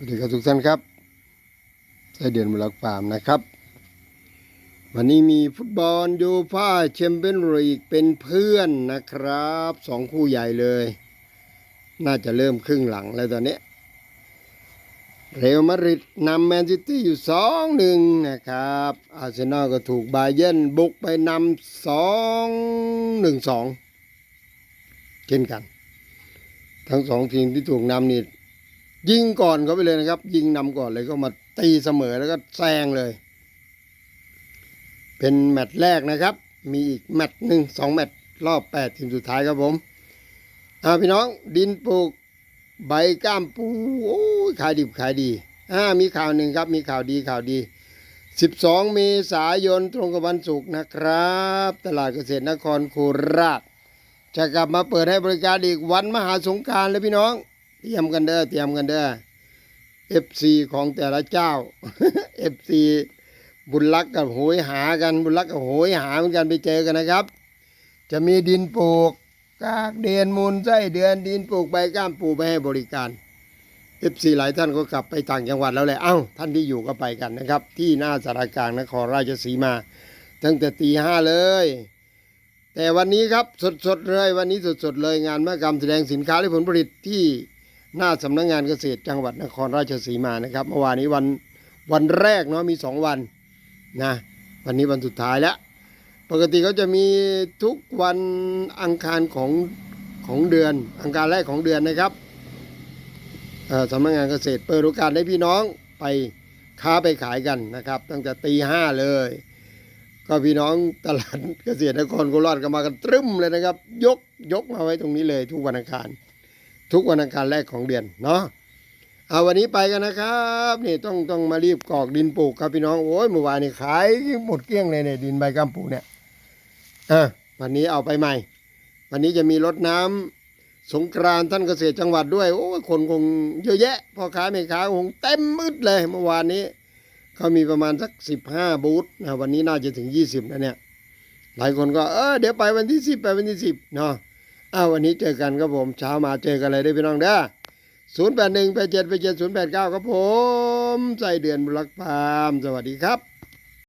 สวัสดีครับทุกท่านครับไส้เดือนบุรักฟาร์มนะครับ วันนี้มีฟุตบอลโยฟ่าแชมเปี้ยนลีกเป็นเพื่อนนะครับสองคู่ใหญ่เลย น่าจะเริ่มครึ่งหลังแล้วตอนนี้ เรอัลมาดริดนำแมนซิตี้อยู่สองหนึ่งนะครับ อาร์เซนอลก็ถูกบาเยนบุกไปนำสองหนึ่งสองเช่นกัน ทั้งสองทีมที่ถูกนำนี่ ยิงก่อนเขาไปเลยนะครับ ยิงนำก่อนเลยก็มาตีเสมอแล้วก็แซงเลย เป็นแมตช์แรกนะครับ มีอีกแมตช์หนึ่งสองแมตช์รอบแปดทีมสุดท้ายครับผมอ่าพี่น้องดินปลูกใบก้ามปูโอ้ยขายดิบขายดีอ่ามีข่าวหนึ่งครับ มีข่าวดีข่าวดี 12 เมษายนตรงกับวันศุกร์นะครับ ตลาดเกษตรนครโคราชจะกลับมาเปิดให้บริการอีกวันมหาสงการเลยพี่น้อง เตรียมกันเด้อเตรียมกันเด้อ FC ของแต่ละเจ้า FC บุญรักกับโหยหากันบุญรักกับโหยหาเหมือนกันไปเจอกันนะครับ จะมีดินปลูกกากเดือนมูลไส้เดือนดินปลูกใบก้ามปูไปให้บริการ FC หลายท่านก็กลับไปต่างจังหวัดแล้วแหละเอ้าท่านที่อยู่ก็ไปกันนะครับ ที่หน้าสารกลางนครราชสีมา ตั้งแต่ตีห้าเลย แต่วันนี้ครับสดๆเลยวันนี้สดๆเลยงานมหกรรมแสดงสินค้าและผลผลิตที่ หน้าสำนักงานเกษตรจังหวัดนครราชสีมานะครับเมื่อวานนี้วันวันแรกเนาะมีสองวันนะวันนี้วันสุดท้ายแล้ว ปกติเขาจะมีทุกวันอังคารของของเดือน อังคารแรกของเดือนนะครับสำนักงานเกษตรเปิดโอกาสให้พี่น้องไปค้าไปขายกันนะครับ ตั้งแต่ตีห้าเลย ก็พี่น้องตลาดเกษตรนครโคราชก็มากันตรึมเลยนะครับ ยกยกมาไว้ตรงนี้เลยทุกวันอังคาร ทุกวันอังคารแรกของเดือนเนาะเอาวันนี้ไปกันนะครับนี่ต้องต้องมารีบกรอกดินปลูกครับพี่น้องโอ้ยเมื่อวานนี่ขายหมดเกลี้ยงเลยเนี่ยดินใบกัมปูเนี่ยอะวันนี้เอาไปใหม่ วันนี้จะมีรถน้ำสงกรานท่านเกษตรจังหวัดด้วยโอ้คนคงเยอะแยะพ่อค้าแม่ค้าคงเต็มมืดเลยเมื่อวานนี้เขามีประมาณสักสิบห้าบูธนะวันนี้น่าจะถึงยี่สิบนะเนี่ยหลายคนก็เออเดี๋ยวไปวันที่สิบไปวันที่สิบเนาะ อ้าววันนี้เจอกันครับผมเช้ามาเจอกันเลยได้พี่น้องเด้อศูนย์แปดหนึ่งแปดเจ็ดแปดเจ็ดศูนย์แปดเก้าครับผมใส่เดือนบุรักพาม สวัสดีครับ